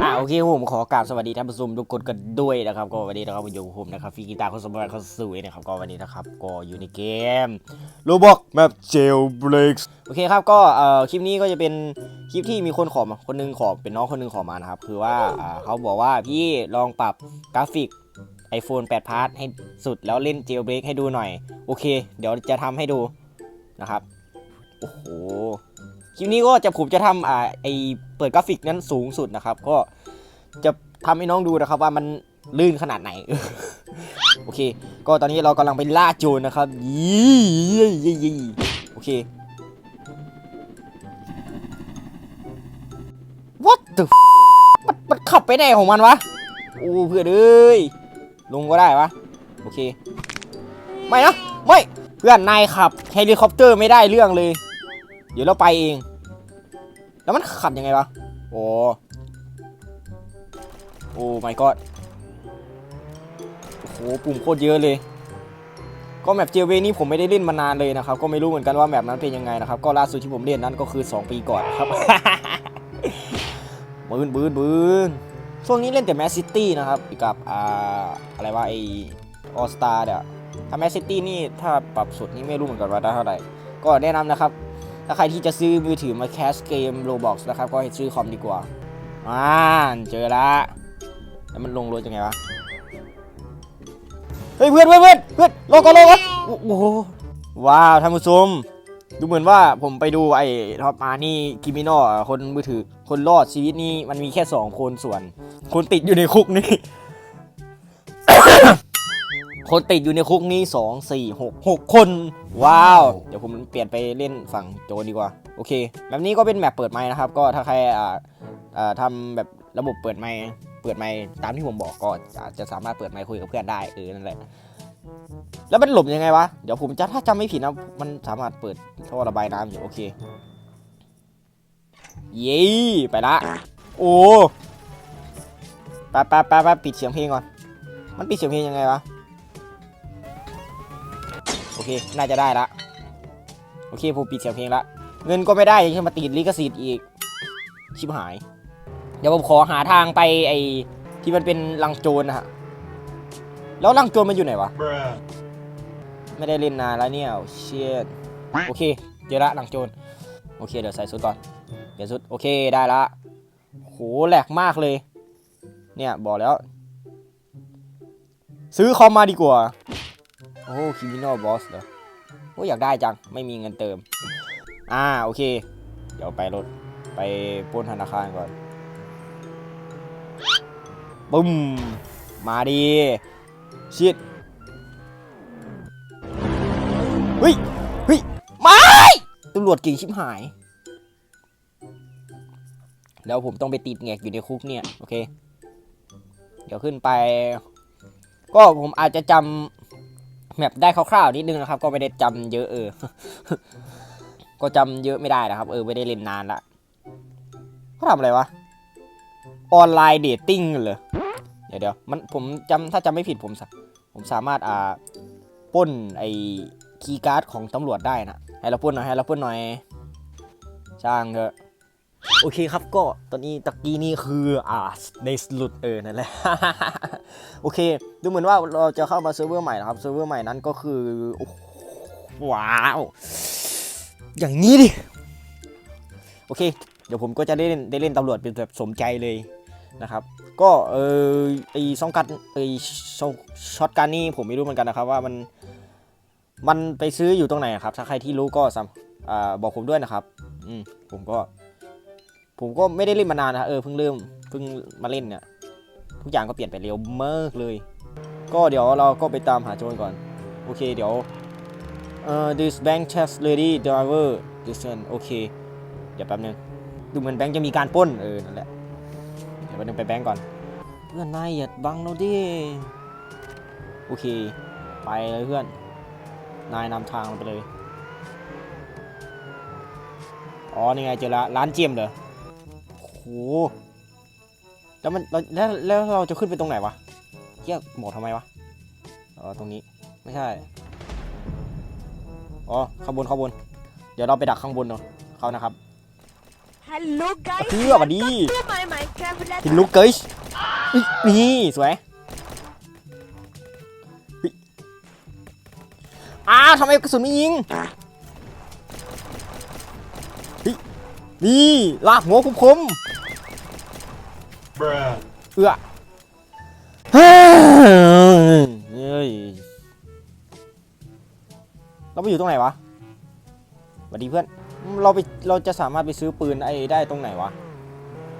อ่าโอเคผมขอกราบสวัสดีท่านผู้ชมทุกคนกันด้วยนะครับ ก็วันนี้นะครับผมอยู่ผมนะครับฟีกีตาคนสมบัติคนสวยนะครับก็วันนี้นะครับก็อยู่ในเกมโรบอกแมปเจลเบรกโอเคครับก็เอ่อคลิปนี้ก็จะเป็นคลิปที่มีคนขอมาคนหนึงขอเป็นน้องคนหนึงขอมานะครับคือว่าอ่าเขาบอกว่าพี่ลองปรับกราฟิก iPhone 8 Plus ให้สุดแล้วเล่นเจลเบรกให้ดูหน่อย โอเค เดี๋ยวจะทำให้ดูนะครับโอ้โห คลิปนี้ก็จะผมจะทำอ่าไอเปิดกราฟิกนั้นสูงสุดนะครับ ก็จะทำให้น้องดูนะครับว่ามันลื่นขนาดไหน โอเค ก็ตอนนี้เรากำลังไปล่าโจรนะครับยี่ยี่ยี่ยี่โอเค what the f- มันมันขับไปไหนของมันวะโอ้เพื่อนเอ้ยลงก็ได้วะโอเค ไม่นะไม่เพื่อนนายขับเฮลิคอปเตอร์ไม่ได้เรื่องเลย เดี๋ยวเราไปเอง แล้วมันขับยังไงวะ โอ้โอ้ my god โอ้โหปุ่มโคตรเยอะเลย ก็แมปเจเวนี่ผมไม่ได้เล่นมานานเลยนะครับ ก็ไม่รู้เหมือนกันว่าแมปนั้นเป็นยังไงนะครับ ก็ล่าสุดที่ผมเล่นนั้นก็คือ 2 ปีก่อนครับบืนบืนบืนช่วงนี้เล่นแต่แมสซิตี้นะครับกับอ่าอะไรว่าไอออสตาเนี่ยถ้าแมสซิตี้นี่ถ้าปรับสุดนี่ไม่รู้เหมือนกันว่าได้เท่าไหร่ ก็แนะนำนะครับ ถ้าใครที่จะซื้อมือถือมาแคสเกม Roblox นะครับ ก็ให้ซื้อคอมดีกว่าอ่าเจอละแล้วมันลงรถยังไงวะ เฮ้ยเพื่อนเพื่อนเพื่อนเพื่อนรอก่อนรอก่อนโอ้โห ว้าวท่านผู้ชมดูเหมือนว่าผมไปดูไอ้ท็อปมานี่คิมิโนะคนมือถือคนรอดชีวิตนี่มันมีแค่สองคนส่วน คนติดอยู่ในคุกนี่ คนติดอยู่ในคุกนี้สองสี่หกหกคน ว้าว เดี๋ยวผมเปลี่ยนไปเล่นฝั่งโจรดีกว่า โอเคแบบนี้ก็เป็นแมปเปิดไม้นะครับ ก็ถ้าใครอ่าอ่าทำแบบระบบเปิดไม้เปิดไม้ตามที่ผมบอกก็จะจะสามารถเปิดไมค์คุยกับเพื่อนได้เออนั่นแหละแล้วมันหลบยังไงวะ เดี๋ยวผมจะถ้าจำไม่ผิดนะ มันสามารถเปิดท่อระบายน้ำอยู่โอเค เย้ไปละ โอ้แป๊บแป๊บแป๊บแป๊บปิดเสียงเพลงก่อน มันปิดเสียงเพลงยังไงวะโอ เค น่าจะได้ละ โอเคผมปิดเสียงเพลงละ เงินก็ไม่ได้ยังมาติดลิขสิทธิ์อีก ชิบหาย เดี๋ยวผมขอหาทางไปไอ้ที่มันเป็นลังโจรนะฮะ แล้วลังโจรมันอยู่ไหนวะ ไม่ได้เล่นนานแล้วเนี่ยเชียโอเค เจอละลังโจร โอเค เดี๋ยวใส่ชุดก่อน เดี๋ยวชุด โอเค ได้ละโหแหลกมากเลย เนี่ย บอกแล้ว ซื้อคอมมาดีกว่า โอ้คิมิโนบอสเหรอโอ้อยากได้จัง ไม่มีเงินเติม อ่า โอเค เดี๋ยวไปรถ ไปปล้นธนาคารก่อนบึ้ม มาดี ชิดเฮ้ยเฮ้ยไม่ตำรวจเก่งชิบหาย แล้วผมต้องไปติดแงกอยู่ในคุกเนี่ย โอเค เดี๋ยวขึ้นไป ก็ผมอาจจะจำ แมปได้คร่าวๆนิดนึงนะครับ ก็ไม่ได้จำเยอะเออ ก็จำเยอะไม่ได้นะครับ เออไม่ได้เล่นนานละเขาทำอะไรวะ ออนไลน์เดทติ้งเหรอเดี๋ยวเดี๋ยวมันผมจำถ้าจำไม่ผิดผมสผมสามารถอ่าป้นไอคีย์การ์ดของตำรวจได้นะให้เราพูดหน่อยให้เราพูดหน่อยช่างเถอะ โอเคครับก็ตอนนี้ตะกี้นี่คืออ่าในสลุดเออนั่นแหละ โอเค ดูเหมือนว่าเราจะเข้ามาเซิร์ฟเวอร์ใหม่นะครับเซิร์ฟเวอร์ใหม่นั้นก็คือว้าว อย่างนี้ดิ โอเค เดี๋ยวผมก็จะได้เล่นได้เล่นตำรวจเป็นแบบสมใจเลยนะครับ ก็เออไอซองกัดไอช็อตการนี่ผมไม่รู้เหมือนกันนะครับว่ามันมันไปซื้ออยู่ตรงไหนครับ ถ้าใครที่รู้ก็สามอ่าบอกผมด้วยนะครับ อืมผมก็ ผมก็ไม่ได้เล่นมานานนะเออเพิ่งเริ่มเพิ่งมาเล่นเนี่ยทุกอย่างก็เปลี่ยนไปเร็วมากเลย ก็เดี๋ยวเราก็ไปตามหาโจรก่อน โอเคเดี๋ยวเอ่อ this bank checks lady driver this one โอเค เดี๋ยวแป๊บนึง ดูเหมือนแบงค์จะมีการป้น เออ นั่นแหละ เดี๋ยวแป๊บนึงไปแบงค์ก่อน เพื่อนนายอย่าบังเราดิ โอเค ไปเลยเพื่อน นายนำทางเราไปเลย อ๋อ นี่ไงเจอละร้านเจียมเหรอ หแล้วมันแล้วแล้วแล้วเราจะขึ้นไปตรงไหนวะเกี่ยบอกทำไมวะอ๋อตรงนี้ไม่ใช่อ๋อข้างบนข้างบน เดี๋ยวเราไปดักข้างบนเนาะเขานะครับ Hello guys, Iya, Badi. welcome to my Minecraft หินลูกเกยอุ๊ยนี่สวยอุ๊ยอ้าวทำไมกระสุนไม่ยิง นี่ลากหัวคมๆ Bruh. เอื้อเฮ้ยเราไปอยู่ตรงไหนวะสวัสดีเพื่อน เราไป เราจะสามารถไปซื้อปืนไอ้ได้ตรงไหนวะ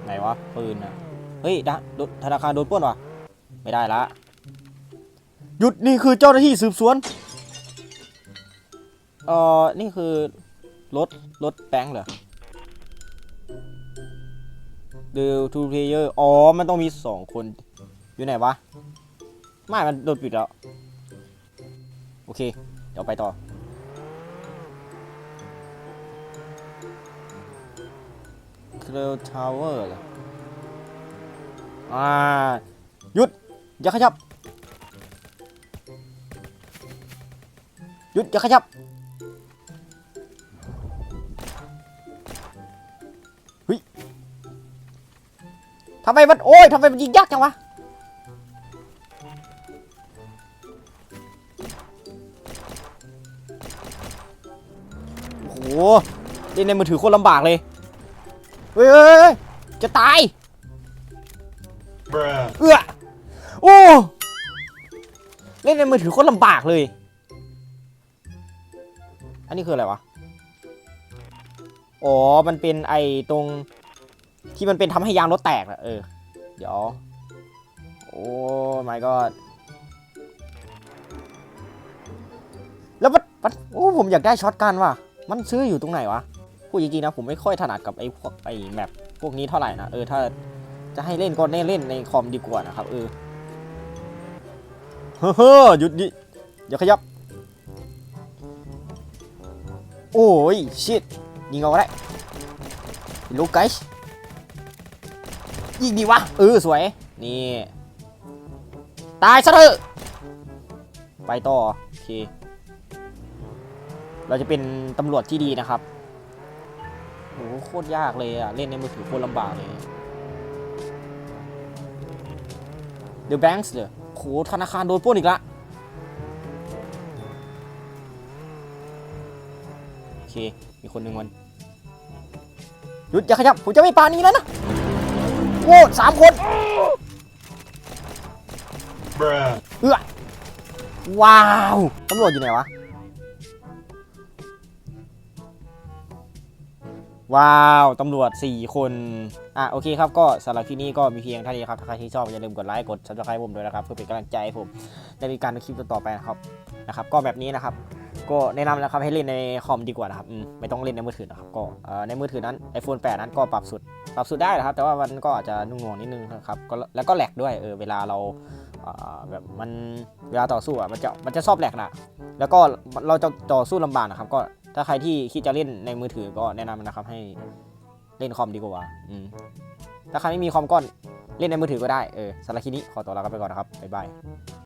ไหนวะ ปืนนะเฮ้ยดะโดนธนาคารโดนปล้นวะไม่ได้ละ หยุดนี่คือเจ้าหน้าที่สืบสวน เอ่อ นี่คือรถรถแบงค์เหรอ เดลทูเพลเยอร์อ๋อ มันต้องมีสองคน อยู่ไหนวะ ไม่ มันโดนปิดแล้ว โอเค เดี๋ยวไปต่อ เคลทาวเวอร์เหรออ่า หยุด อย่าขยับ หยุด อย่าขยับ ทำไมมันโอ้ยทำไมมันยิงยากจังวะโอ้โหเล่นในมือถือโคตรลำบากเลยเฮ้ยเฮ้ยเฮ้ยจะตาย Bruh. เอื้อโอ้เล่นในมือถือโคตรลำบากเลย อันนี้คืออะไรวะ อ๋อ มันเป็นไอ้ตรง ที่มันเป็นทำให้ยางรถแตกอะเออ เดี๋ยว โอ้ my god แล้วมันมันโอ้ผมอยากได้ช็อตกันว่ะ มันซื้ออยู่ตรงไหนวะ พูดจริงๆนะผมไม่ค่อยถนัดกับไอ้พวกไอ้แมปพวกนี้เท่าไหร่นะ เออ ถ้าจะให้เล่นก็เล่นเล่นในคอมดีกว่านะครับ เออ เฮ้อหยุดดิอย่าขยับ โอ้ย ชิตยิงเอาได้ลูกไกส์ ยิงดีวะเออสวย นี่ ตายซะเถอะไปต่อโอเค เราจะเป็นตำรวจที่ดีนะครับโหโคตรยากเลยอะเล่นในมือถือโคตรลำบากเลย The Banks เลยโหธนาคารโดนปล้นอีกละโอเค มีคนหนึ่งมันหยุดอย่าขยับ ผมจะไม่ปานี้แล้วนะ โอ้สามคน Bruh. เอื้อว้าวตำรวจอยู่ไหนวะ ว้าวตำรวจ 4 คน อะโอเคครับก็สำหรับที่นี้ก็มีเพียงเท่านี้ครับถ้าใครที่ชอบอย่าลืมกดไลค์กด subscribe ผมด้วยนะครับเพื่อเป็นกำลังใจให้ผมในการคลิปต่อๆไปนะครับนะครับ ก็แบบนี้นะครับก็แนะนำนะครับให้เล่นในคอมดีกว่านะครับไม่ต้องเล่นในมือถือนะครับก็ในมือถือนั้น iPhone 8 นั้นก็ปรับสุด ปรับสุดได้นะครับ แต่ว่ามันก็อาจจะนุ่งงวงนิดนึงนะครับแล้วก็แหลกด้วยเออเวลาเราอ่าแบบมันเวลาต่อสู้อะมันจะมันจะชอบแหลกนะแล้วก็เราจะต่อสู้ลำบากนะครับก็ ถ้าใครที่คิดจะเล่นในมือถือก็แนะนำนะครับให้เล่นคอมดีกว่าอืมถ้าใครไม่มีคอมก็เล่นในมือถือก็ได้เออสำหรับคลิปนี้ขอตัวลาไปก่อนนะครับบ๊ายบาย